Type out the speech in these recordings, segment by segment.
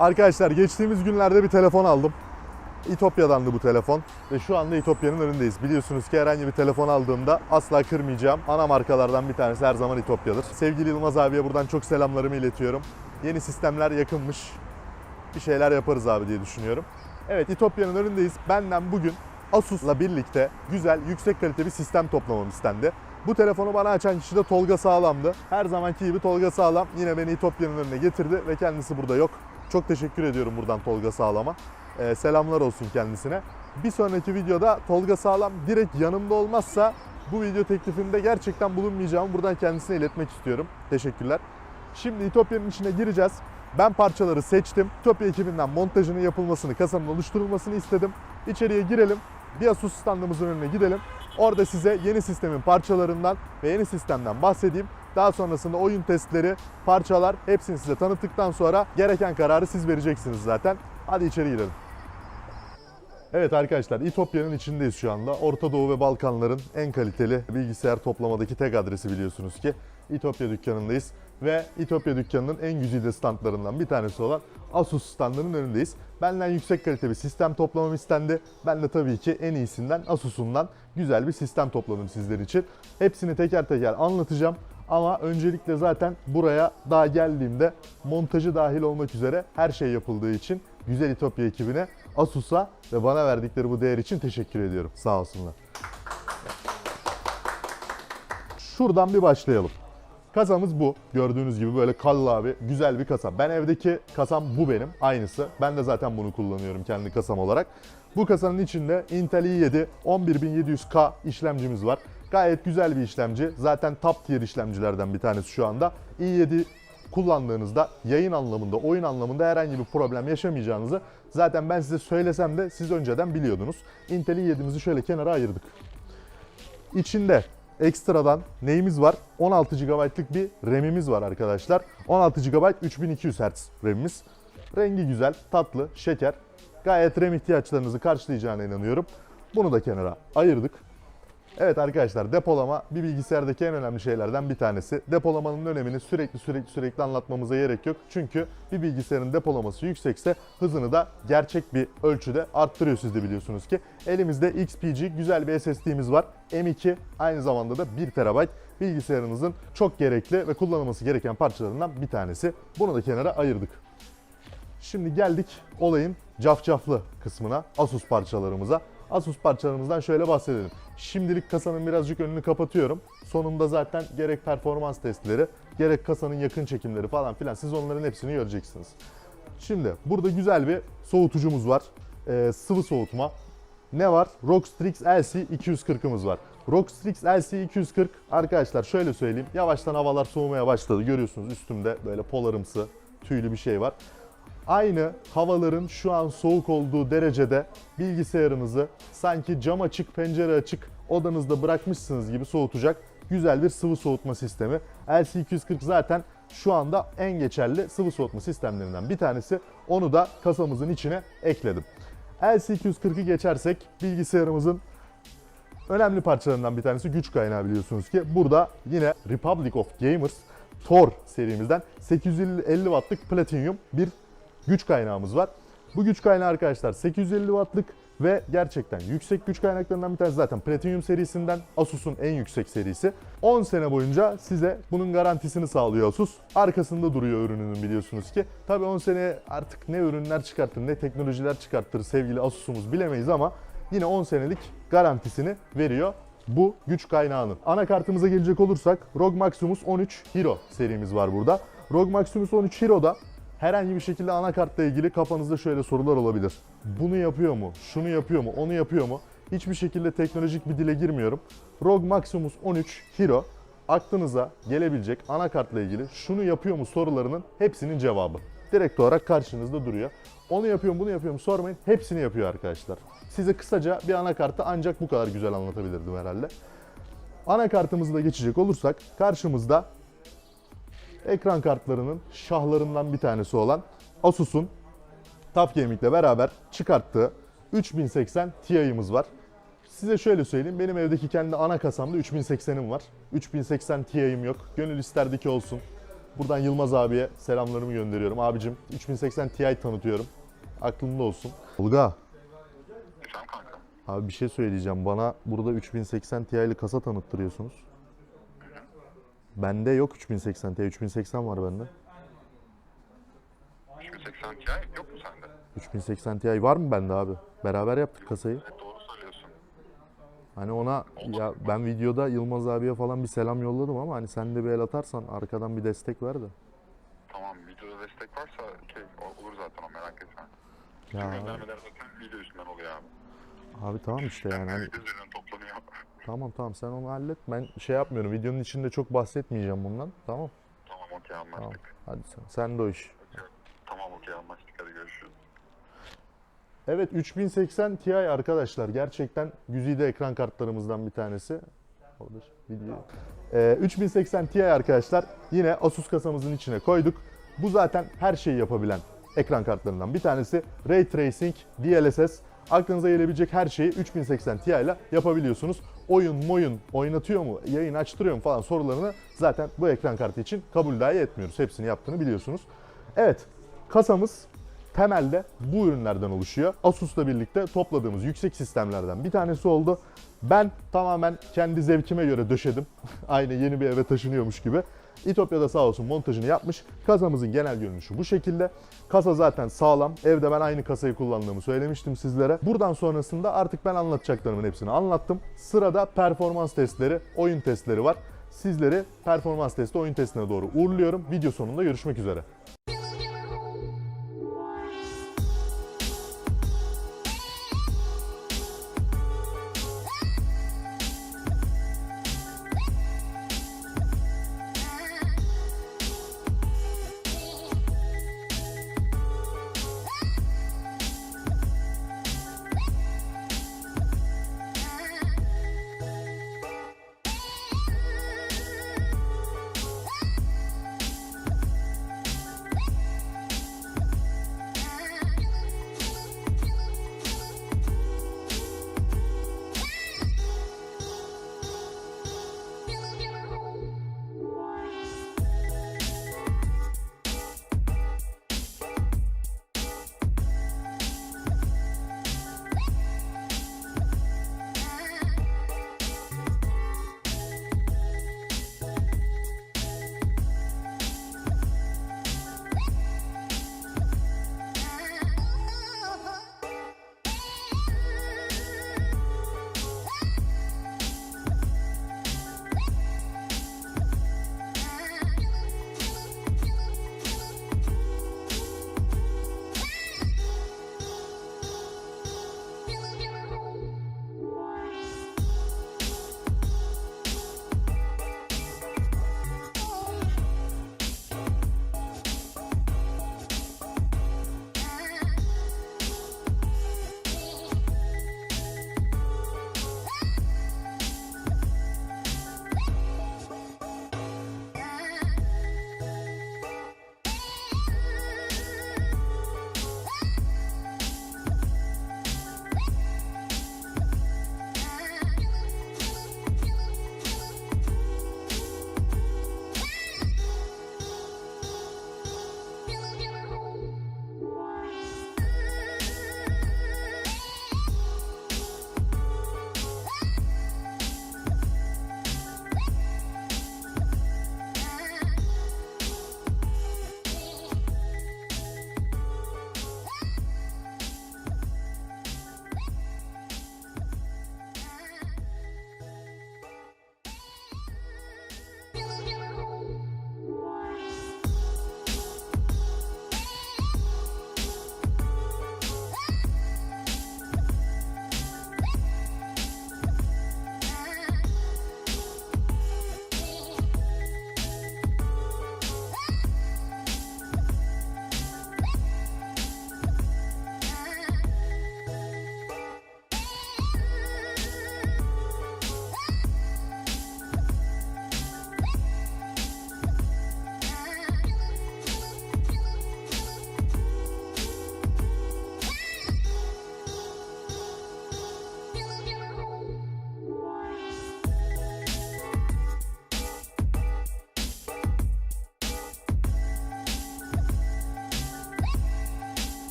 Arkadaşlar geçtiğimiz günlerde bir telefon aldım. İtopya'dandı bu telefon ve şu anda İtopya'nın önündeyiz. Biliyorsunuz ki herhangi bir telefon aldığımda asla kırmayacağım. Ana markalardan bir tanesi her zaman İtopya'dır. Sevgili Yılmaz abiye buradan çok selamlarımı iletiyorum. Yeni sistemler yakınmış. Bir şeyler yaparız abi diye düşünüyorum. Evet İtopya'nın önündeyiz. Benden bugün Asus'la birlikte güzel, yüksek kalite bir sistem toplamam istendi. Bu telefonu bana açan kişi de Tolga Sağlam'dı. Her zamanki gibi Tolga Sağlam yine beni İtopya'nın önüne getirdi ve kendisi burada yok. Çok teşekkür ediyorum buradan Tolga Sağlam'a. Ee, selamlar olsun kendisine. Bir sonraki videoda Tolga Sağlam direkt yanımda olmazsa bu video teklifinde gerçekten bulunmayacağımı buradan kendisine iletmek istiyorum. Teşekkürler. Şimdi İtopya'nın içine gireceğiz. Ben parçaları seçtim. İtopya ekibinden montajının yapılmasını, kasanın oluşturulmasını istedim. İçeriye girelim. Bir Asus standımızın önüne gidelim. Orada size yeni sistemin parçalarından ve yeni sistemden bahsedeyim. Daha sonrasında oyun testleri, parçalar hepsini size tanıttıktan sonra gereken kararı siz vereceksiniz zaten. Hadi içeri girelim. Evet arkadaşlar İtopya'nın içindeyiz şu anda. Orta Doğu ve Balkanların en kaliteli bilgisayar toplamadaki tek adresi biliyorsunuz ki. İtopya dükkanındayız ve İtopya dükkanının en güzide standlarından bir tanesi olan Asus standının önündeyiz. Benden yüksek kalite bir sistem toplamam istendi. Ben de tabii ki en iyisinden Asus'undan güzel bir sistem topladım sizler için. Hepsini teker teker anlatacağım. Ama öncelikle zaten buraya daha geldiğimde montajı dahil olmak üzere her şey yapıldığı için Güzel İtopya ekibine, Asus'a ve bana verdikleri bu değer için teşekkür ediyorum. Sağ olsunlar. Şuradan bir başlayalım. Kasamız bu. Gördüğünüz gibi böyle kallavi, güzel bir kasa. Ben evdeki kasam bu benim. Aynısı. Ben de zaten bunu kullanıyorum kendi kasam olarak. Bu kasanın içinde Intel i7 11700K işlemcimiz var. Gayet güzel bir işlemci. Zaten top tier işlemcilerden bir tanesi şu anda. i7 kullandığınızda yayın anlamında, oyun anlamında herhangi bir problem yaşamayacağınızı zaten ben size söylesem de siz önceden biliyordunuz. Intel i7'mizi şöyle kenara ayırdık. İçinde ekstradan neyimiz var? 16 GB'lık bir RAM'imiz var arkadaşlar. 16 GB 3200 Hz RAM'imiz. Rengi güzel, tatlı, şeker. Gayet RAM ihtiyaçlarınızı karşılayacağına inanıyorum. Bunu da kenara ayırdık. Evet arkadaşlar depolama bir bilgisayardaki en önemli şeylerden bir tanesi. Depolamanın önemini sürekli sürekli sürekli anlatmamıza gerek yok. Çünkü bir bilgisayarın depolaması yüksekse hızını da gerçek bir ölçüde arttırıyor siz de biliyorsunuz ki. Elimizde XPG güzel bir SSD'miz var. M2 aynı zamanda da 1 TB bilgisayarınızın çok gerekli ve kullanılması gereken parçalarından bir tanesi. Bunu da kenara ayırdık. Şimdi geldik olayın cafcaflı kısmına, Asus parçalarımıza. Asus parçalarımızdan şöyle bahsedelim. Şimdilik kasanın birazcık önünü kapatıyorum. Sonunda zaten gerek performans testleri, gerek kasanın yakın çekimleri falan filan siz onların hepsini göreceksiniz. Şimdi burada güzel bir soğutucumuz var. Ee, sıvı soğutma. Ne var? Rockstrix LC 240'ımız var. Rockstrix LC 240 arkadaşlar şöyle söyleyeyim. Yavaştan havalar soğumaya başladı. Görüyorsunuz üstümde böyle polarımsı tüylü bir şey var. Aynı havaların şu an soğuk olduğu derecede bilgisayarınızı sanki cam açık, pencere açık odanızda bırakmışsınız gibi soğutacak güzel bir sıvı soğutma sistemi. LC240 zaten şu anda en geçerli sıvı soğutma sistemlerinden bir tanesi. Onu da kasamızın içine ekledim. LC240'ı geçersek bilgisayarımızın önemli parçalarından bir tanesi güç kaynağı biliyorsunuz ki. Burada yine Republic of Gamers Tor serimizden 850 wattlık platinyum bir güç kaynağımız var. Bu güç kaynağı arkadaşlar 850 wattlık ve gerçekten yüksek güç kaynaklarından bir tanesi zaten Platinum serisinden Asus'un en yüksek serisi. 10 sene boyunca size bunun garantisini sağlıyor Asus. Arkasında duruyor ürününün biliyorsunuz ki. Tabi 10 sene artık ne ürünler çıkartır ne teknolojiler çıkartır sevgili Asus'umuz bilemeyiz ama yine 10 senelik garantisini veriyor bu güç kaynağının. Anakartımıza gelecek olursak ROG Maximus 13 Hero serimiz var burada. ROG Maximus 13 Hero'da herhangi bir şekilde anakartla ilgili kafanızda şöyle sorular olabilir. Bunu yapıyor mu? Şunu yapıyor mu? Onu yapıyor mu? Hiçbir şekilde teknolojik bir dile girmiyorum. ROG Maximus 13 Hero aklınıza gelebilecek anakartla ilgili şunu yapıyor mu sorularının hepsinin cevabı. Direkt olarak karşınızda duruyor. Onu yapıyor mu bunu yapıyor mu sormayın. Hepsini yapıyor arkadaşlar. Size kısaca bir anakartı ancak bu kadar güzel anlatabilirdim herhalde. Anakartımızı da geçecek olursak karşımızda ekran kartlarının şahlarından bir tanesi olan Asus'un TUF Gaming ile beraber çıkarttığı 3080 Ti'miz var. Size şöyle söyleyeyim, benim evdeki kendi ana kasamda 3080'im var. 3080 Ti'm yok. Gönül isterdi ki olsun. Buradan Yılmaz abiye selamlarımı gönderiyorum. Abicim 3080 Ti tanıtıyorum. Aklında olsun. Olga abi bir şey söyleyeceğim. Bana burada 3080 Ti'li kasa tanıttırıyorsunuz. Bende yok 3080 Ti. 3080 var bende. 3080 Ti yok mu sende? 3080 Ti var mı bende abi? Beraber yaptık kasayı. Evet, doğru söylüyorsun. Hani ona ya ben videoda Yılmaz abiye falan bir selam yolladım ama hani sen de bir el atarsan arkadan bir destek ver de. Tamam videoda destek varsa o- olur zaten o merak etme. Ya Tüm göndermeler zaten video üstünden oluyor abi. abi tamam işte yani hani toplanıyor. Tamam tamam sen onu hallet. Ben şey yapmıyorum. Videonun içinde çok bahsetmeyeceğim bundan. Tamam. tamam okey Tamam. anlaştık. Hadi sen. Sen de o iş. Tamam okey anlaştık hadi görüşürüz. Evet 3080 Ti arkadaşlar gerçekten güzide ekran kartlarımızdan bir tanesi. Olur video. Ee, 3080 Ti arkadaşlar yine Asus kasamızın içine koyduk. Bu zaten her şeyi yapabilen ekran kartlarından bir tanesi. Ray Tracing, DLSS aklınıza gelebilecek her şeyi 3080 Ti ile yapabiliyorsunuz. Oyun moyun oynatıyor mu, yayın açtırıyor mu falan sorularını zaten bu ekran kartı için kabul dahi etmiyoruz. Hepsini yaptığını biliyorsunuz. Evet kasamız temelde bu ürünlerden oluşuyor. Asus'la birlikte topladığımız yüksek sistemlerden bir tanesi oldu. Ben tamamen kendi zevkime göre döşedim. Aynı yeni bir eve taşınıyormuş gibi. İtopya'da sağ olsun montajını yapmış. Kasamızın genel görünüşü bu şekilde. Kasa zaten sağlam. Evde ben aynı kasayı kullandığımı söylemiştim sizlere. Buradan sonrasında artık ben anlatacaklarımın hepsini anlattım. Sırada performans testleri, oyun testleri var. Sizleri performans testi, oyun testine doğru uğurluyorum. Video sonunda görüşmek üzere.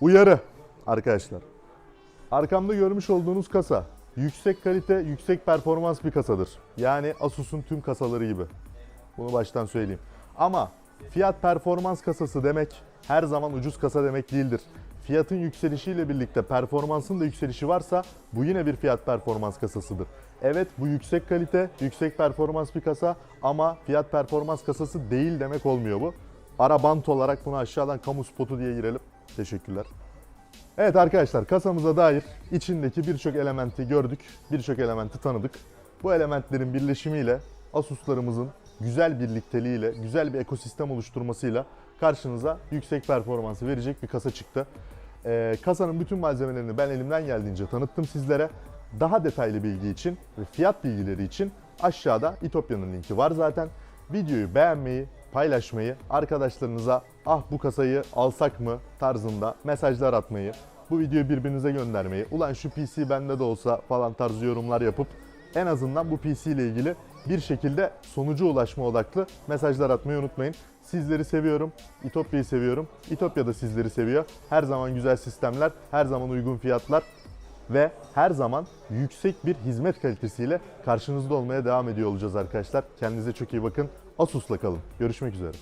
Uyarı arkadaşlar. Arkamda görmüş olduğunuz kasa yüksek kalite, yüksek performans bir kasadır. Yani Asus'un tüm kasaları gibi. Bunu baştan söyleyeyim. Ama fiyat performans kasası demek her zaman ucuz kasa demek değildir. Fiyatın yükselişiyle birlikte performansın da yükselişi varsa bu yine bir fiyat performans kasasıdır. Evet bu yüksek kalite, yüksek performans bir kasa ama fiyat performans kasası değil demek olmuyor bu. Ara bant olarak bunu aşağıdan kamu spotu diye girelim. Teşekkürler. Evet arkadaşlar kasamıza dair içindeki birçok elementi gördük, birçok elementi tanıdık. Bu elementlerin birleşimiyle Asus'larımızın güzel birlikteliğiyle, güzel bir ekosistem oluşturmasıyla karşınıza yüksek performansı verecek bir kasa çıktı. Ee, kasanın bütün malzemelerini ben elimden geldiğince tanıttım sizlere. Daha detaylı bilgi için ve fiyat bilgileri için aşağıda İtopya'nın linki var zaten. Videoyu beğenmeyi, paylaşmayı, arkadaşlarınıza ah bu kasayı alsak mı tarzında mesajlar atmayı, bu videoyu birbirinize göndermeyi, ulan şu PC bende de olsa falan tarzı yorumlar yapıp en azından bu PC ile ilgili bir şekilde sonuca ulaşma odaklı mesajlar atmayı unutmayın. Sizleri seviyorum, İtopya'yı seviyorum, İtopya da sizleri seviyor. Her zaman güzel sistemler, her zaman uygun fiyatlar ve her zaman yüksek bir hizmet kalitesiyle karşınızda olmaya devam ediyor olacağız arkadaşlar. Kendinize çok iyi bakın. Asus'la kalın. Görüşmek üzere.